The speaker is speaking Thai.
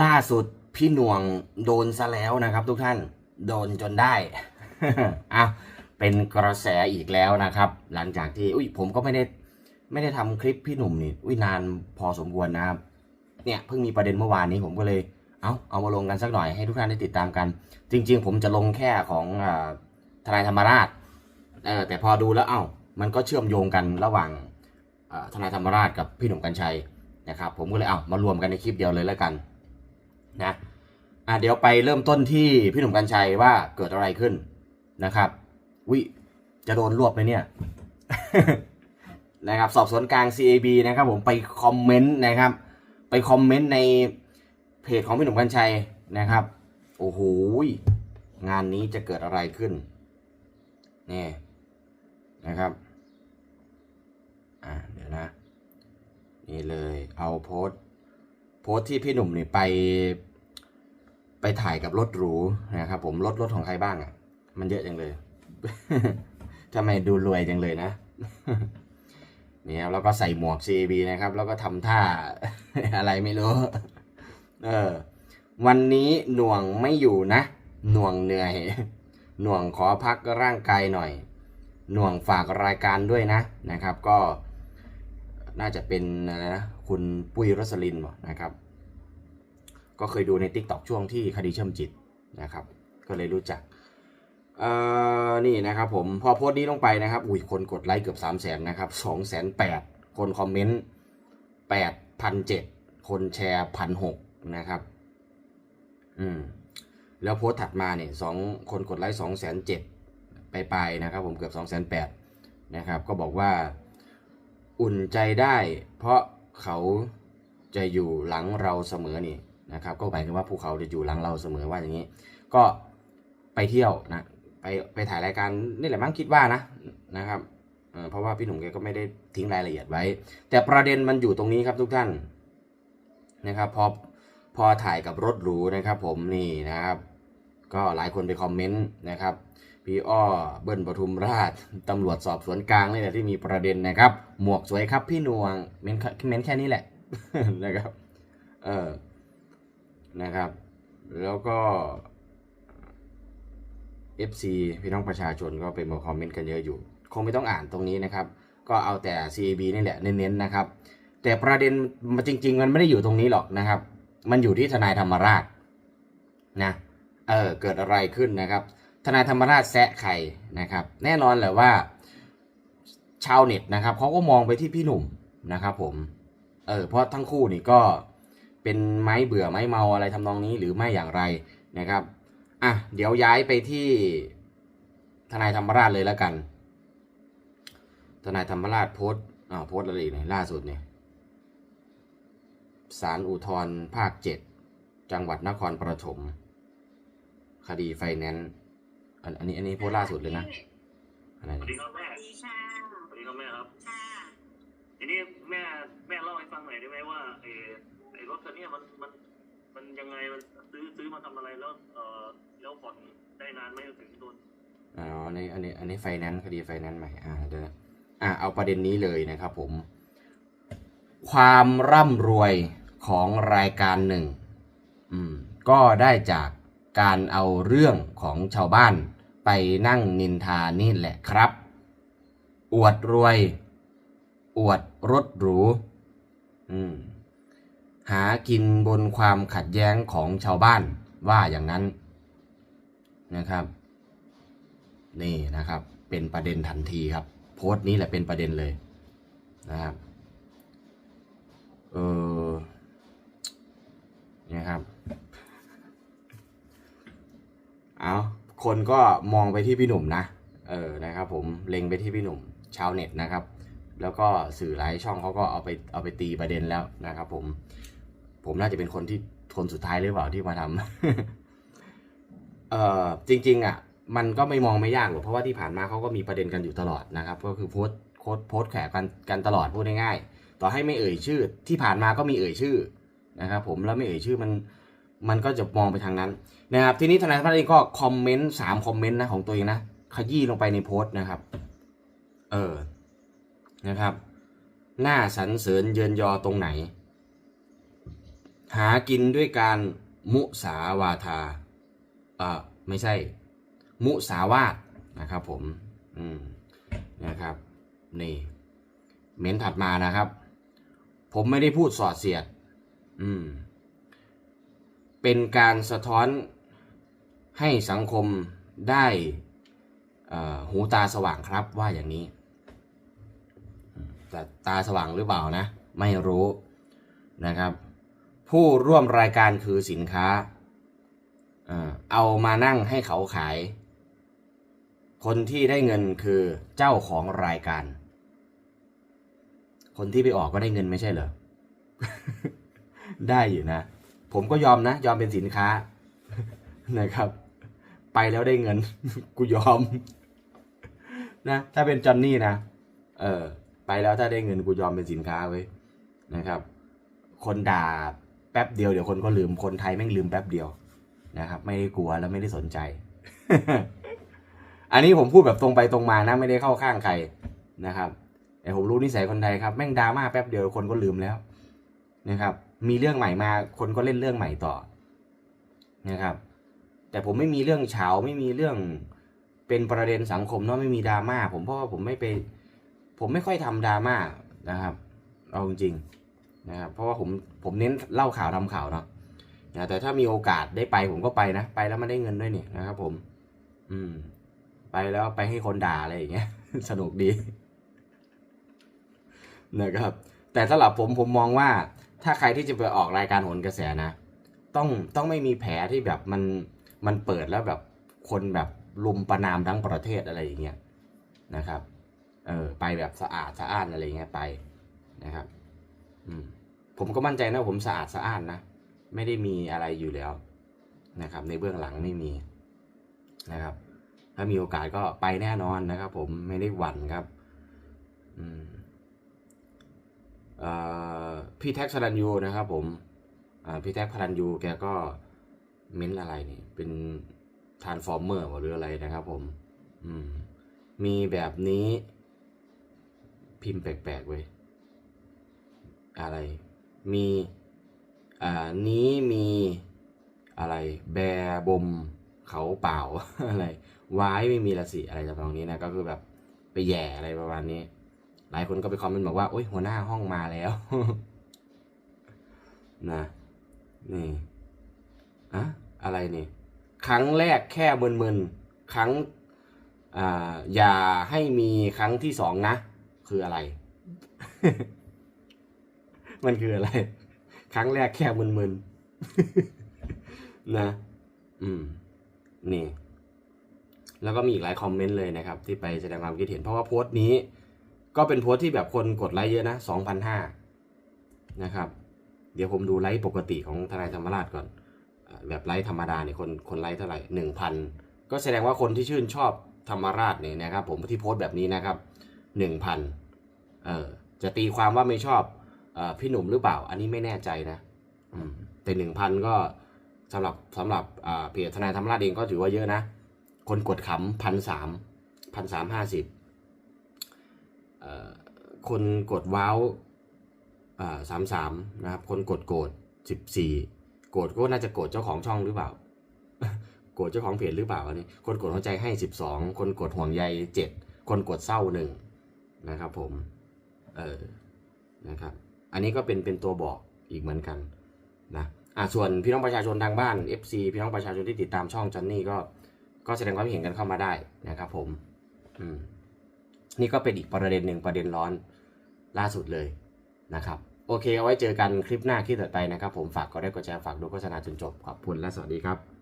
ล่าสุดพี่หน่วงโดนซะแล้วนะครับ ทุกท่านโดนจนได้อะเป็นกระแสอีกแล้วนะครับ หลังจากที่อุ้ยผมก็ไม่ได้ไม่ได้ทำคลิปพี่หนุ่มนี่อุ้ยนานพอสมควรนะครับ เนี่ยเพิ่งมีประเด็นเมื่อวานนี้ผมก็เลย เอาเอามาลงกันสักหน่อยให้ทุกท่านได้ติดตามกัน จริง ๆ ผมจะลงแค่ของอทนายธรรมราชเออแต่พอดูแล้วเอ้ามันก็เชื่อมโยงกันระหว่างทนายธรรมราชกับพี่หนุ่มกัญชัยนะครับผมก็เลยเอามารวมกันในคลิปเดียวเลยแล้วกัน นะอะเดี๋ยวไปเริ่มต้นที่พี่หนุ่มกัญชัยว่าเกิดอะไรขึ้นนะครับวิจะโดนรวบไหมเนี่ยนะครับสอบสวนกลาง CAB นะครับผมไปคอมเมนต์นะครับ ไปคอมเมนต์ในเพจของพี่หนุ่มกัญชัยนะครับ โอ้โหงานนี้จะเกิดอะไรขึ้นนี่นะครับอ่าเดี๋ยวนะ นี่เลยเอาโพสต์โพสต์ที่พี่หนุ่มนี่ไป ไปถ่ายกับรถหรูนะครับผมรถรถของใครบ้างอะ่ะ มันเยอะจังเลยทำไมดูรวยจังเลยนะเนี่ยแล้วก็ใส่หมวก CAB นะครับ แล้วก็ทำท่าอะไรไม่รู้ เออ วันนี้หน่วงไม่อยู่นะ หน่วงเหนื่อย หน่วงขอพักร่างกายหน่อย หน่วงฝากรายการด้วยนะนะครับ ก็น่าจะเป็นอะไรนะคุณปุ้ยรสลินนะครับ ก็เคยดูใน t ิ k t o k ช่วงที่คดีเชื่อมจิตนะครับ ก็เลยรู้จักเอ่อนี่นะครับผมพอโพสต์นี้ลงไปนะครับ อุ้ยคนกดไลค์เกือบ 3 0 0แสนนะครับ2 0 0 0 0คนคอมเมนต์8,007 คนแชร์1,006นะครับอืมแล้วโพสต์ถัดมาเนี่ยสองคนกดไลค์2 0 0 0 0ไปไปๆนะครับผมเกือบ2 0 0 0 0นะครับก็บอกว่าอุ่นใจได้เพราะเขาจะอยู่หลังเราเสมอนี่ นะครับ ก็หมายถึงว่าภูเขาจะอยู่หลังเราเสมอว่าอย่างนี้ ก็ไปเที่ยวนะไปไปถ่ายรายการนี่แหละมั้งคิดว่านะนะครับเอ่อเพราะว่าพี่หนุ่มแกก็ไม่ได้ทิ้งรายละเอียดไว้ แต่ประเด็นมันอยู่ตรงนี้ครับทุกท่านนะครับพอพอถ่ายกับรถหรูนะครับ ผมนี่นะครับ ก็หลายคนไปคอมเมนต์นะครับพี่อ้อเบิ้ลปทุมราชตำรวจสอบสวนกลางนี่แหละที่มีประเด็นนะครับ หมวกสวยครับพี่นวงเม้นเม้นแค่นี้แหละนะครับ เออ นะครับ แล้วก็ FC พี่น้องประชาชนก็เป็นมาคอมเมนต์กันเยอะอยู่ คงไม่ต้องอ่านตรงนี้นะครับ ก็เอาแต่ CAB นี่แหละเน้นๆนะครับ แต่ประเด็นมันจริง ๆ มันไม่ได้อยู่ตรงนี้หรอกนะครับ มันอยู่ที่ทนายธรรมราชนะเออเกิดอะไรขึ้นนะครับ ทนายธรรมราชแซะใครนะครับ แน่นอนแหละว่าชาวเน็ตนะครับเขาก็มองไปที่พี่หนุ่มนะครับ ผมเออเพราะทั้งคู่นี่ก็ เป็นไม้เบื่อไม้เมาอะไรทำนองนี้หรือไม่อย่างไรนะครับอะเดี๋ยวย้ายไปที่ทนายธรรมราชเลยแล้วกัน ทนายธรรมราชโพสต์อ่าโพสต์อะไรอีกเนี่ยล่าสุดเนี่ยศาลอุทธรณ์ภาคเจ็ดจังหวัดนครปฐมคดีไฟแนนซ์อันอันนี้อันนี้โพสต์ล่าสุดเลยนะอะไรสวัสเนี่ยดีครับสแม่วัสดีค่ะสวัสดีครับแม่ครับค่ะทีนี้แม่แม่เล่าให้ฟังหน่อยได้ไหมว่าไอ้ไอ้ รถคันนี้มันมันมันยังไงมันซื้อซื้อมาทำอะไรแล้วเออแล้วผ่อนได้นานไหมถึงโดนอ๋ออันนี้อันนี้อันนี้ไฟแนนซ์คดีไฟแนนซ์ใหม่อ่าเดี๋ยวอ่าเอาประเด็นนี้เลยนะครับผม ความร่ำรวยของรายการหนึ่งอืมก็ได้จากการเอาเรื่องของชาวบ้านไปนั่งนินทานี่แหละครับ อวดรวย อวดรถหรู อืม หากินบนความขัดแย้งของชาวบ้านว่าอย่างนั้นนะครับ นี่นะครับ เป็นประเด็นทันทีครับ โพสต์นี้แหละเป็นประเด็นเลยนะครับเออนี่ครับเอาคนก็มองไปที่พี่หนุ่มนะเออนะครับ ผมเล็งไปที่พี่หนุ่มชาวเน็ตนะครับ แล้วก็สื่อหลายช่องเขาก็เอาไปเอาไปตีประเด็นแล้วนะครับ ผม ผมน่าจะเป็นคนที่คนสุดท้ายหรือเปล่าที่มาทำเอ่อจริง ๆ อะ มันก็ไม่มองไม่ยากหรอกเพราะว่าที่ผ่านมาเขาก็มีประเด็นกันอยู่ตลอดนะครับ ก็คือโพส์โพส์โพสแขวะกันกันตลอดพูดง่ายๆต่อให้ไม่เอ่ยชื่อ ที่ผ่านมาก็มีเอ่ยชื่อนะครับ ผมแล้วไม่เอ่ยชื่อมันมันก็จะมองไปทางนั้นนะครับ ทีนี้ทนายพัฒน์เองก็คอมเมนต์สามคอมเมนต์นะของตัวเองนะขยี้ลงไปในโพสต์นะครับ เออนะครับ หน้าสรรเสริญเยินยอตรงไหน หากินด้วยการมุสาวาทาเอ่อไม่ใช่ มุสาวาทนะครับผม อืมนะครับ นี่ เม้นถัดมานะครับ ผมไม่ได้พูดสอดเสียด อืม เป็นการสะท้อนให้สังคมได้หูตาสว่างครับว่าอย่างนี้ แต่ตาสว่างหรือเปล่านะ ไม่รู้นะครับ ผู้ร่วมรายการคือสินค้า เอามานั่งให้เขาขาย คนที่ได้เงินคือเจ้าของรายการ คนที่ไปออกก็ได้เงินไม่ใช่เหรอ ได้อยู่นะ ผมก็ยอมนะ ยอมเป็นสินค้านะครับ ไปแล้วได้เงิน กูยอม นะ ถ้าเป็นจอนนี่นะ เออ ไปแล้วถ้าได้เงินกูยอมเป็นสินค้าไว้ยนะครับ คนด่า ป๊บเดียวเดี๋ยวคนก็ลืมคนไทยแม่งลืมแป๊บเดียวนะครับ ไม่ได้กลัวแล้วไม่ได้สนใจ อันนี้ผมพูดแบบตรงไปตรงมานะไม่ได้เข้าข้างใครนะครับแต่ผมรู้นิสัยคนไทยครับแม่งดราม่าแป๊บเดียวคนก็ลืมแล้วนะครับ มีเรื่องใหม่มาคนก็เล่นเรื่องใหม่ต่อนะครับ แต่ผมไม่มีเรื่องเฉาไม่มีเรื่องเป็นประเด็นสังคมเนาะไม่มีดราม่าผมเพราะว่าผมไม่ไป ผมไม่ค่อยทำดราม่านะครับเอาจริง นะครับเพราะว่าผมผมเน้นเล่าข่าวทำข่าวเนาะนะแต่ถ้ามีโอกาสได้ไปผมก็ไปนะ ไปแล้วมันได้เงินด้วยนี่นะครับ ผม อืม ไปแล้วไปให้คนด่าอะไรอย่างเงี้ย สนุกดีนะครับ แต่สำหรับผมผมมองว่า ถ้าใครที่จะไปออกรายการโหนกระแสนะ ต้องต้องไม่มีแผลที่แบบมันมันเปิดแล้วแบบคนแบบลุมประนามทั้งประเทศอะไรอย่างเงี้ยนะครับ เออไปแบบสะอาดสะอ้านอะไรเงี้ยไปนะครับ ผมก็มั่นใจนะผมสะอาดสะอ้านนะ ไม่ได้มีอะไรอยู่แล้วนะครับ ในเบื้องหลังไม่มีนะครับ ถ้ามีโอกาสก็ไปแน่นอนนะครับ ผมไม่ได้หวั่นครับพี่แท็กสรันยูนะครับ ผมพี่แท็กพลันยูแกก็เม้นอะไรนี่ เป็นทานฟอร์เมอร์หรืออะไรนะครับ ผม อืม มีแบบนี้พิมพ์แปลกๆเว้ย อะไร มีอ่านี้มีอะไร แบร์บมเขาเปล่าอะไรวายไม่มีละสิอะไรทำนองนี้นะก็คือแบบไปแย่อะไรประมาณนี้ หลายคนก็ไปคอมเมนต์บอกว่าโอ๊ยหัวหน้าห้องมาแล้วนะนี่อะอะไรนี่ ครั้งแรกแค่มึนๆครั้งอ่าอย่าให้มีครั้งที่สองนะ คืออะไร มันคืออะไร ครั้งแรกแค่มึนๆนะ อืม นี่ แล้วก็มีอีกหลายคอมเมนต์เลยนะครับ ที่ไปแสดงความคิดเห็น เพราะว่าโพสต์นี้ ก็เป็นโพสต์ที่แบบคนกดไลค์เยอะนะสองพันห้านะครับ เดี๋ยวผมดูไลค์ปกติของทนายธรรมราชก่อน แบบไลค์ธรรมดาเนี่ยคนคนไลค์เท่าไหร่หนึ่งพันก็แสดงว่าคนที่ชื่นชอบธรรมราชเนี่ยนะครับ ผมที่โพสต์แบบนี้นะครับหนึ่งพันเออจะตีความว่าไม่ชอบ พี่หนุ่มหรือเปล่า อันนี้ไม่แน่ใจนะอืมแต่หนึ่งพันก็สำหรับสำหรับอ่าเพจทนายธรรมราชเองก็ถือว่าเยอะนะ คนกดขำพันสามพันสามห้าสิบคนกดว้าวสามสามนะครับ คนกดโกรธสิบสี่โกรธก็น่าจะโกรธเจ้าของช่องหรือเปล่า โกรธเจ้าของเพจหรือเปล่าอันนี้ คนกดหัวใจให้สิบสองคนกดห่วงใยเจ็ดคนกดเศร้าหนึ่งนะครับผม เออนะครับ อันนี้ก็เป็นเป็นตัวบอกอีกเหมือนกันนะอะส่วนพี่น้องประชาชนทางบ้าน FC พี่น้องประชาชนที่ติดตามช่องจันนี่ก็ก็แสดงความเห็นกันเข้ามาได้นะครับผมอืมนี่ก็เป็นอีกประเด็นหนึ่งประเด็นร้อนล่าสุดเลยนะครับ โอเคเอาไว้เจอกันคลิปหน้าคลิปต่อไปนะครับ ผมฝากกดไลค์กดแชร์ฝากดูโฆษณาจนจบขอบคุณและสวัสดีครับ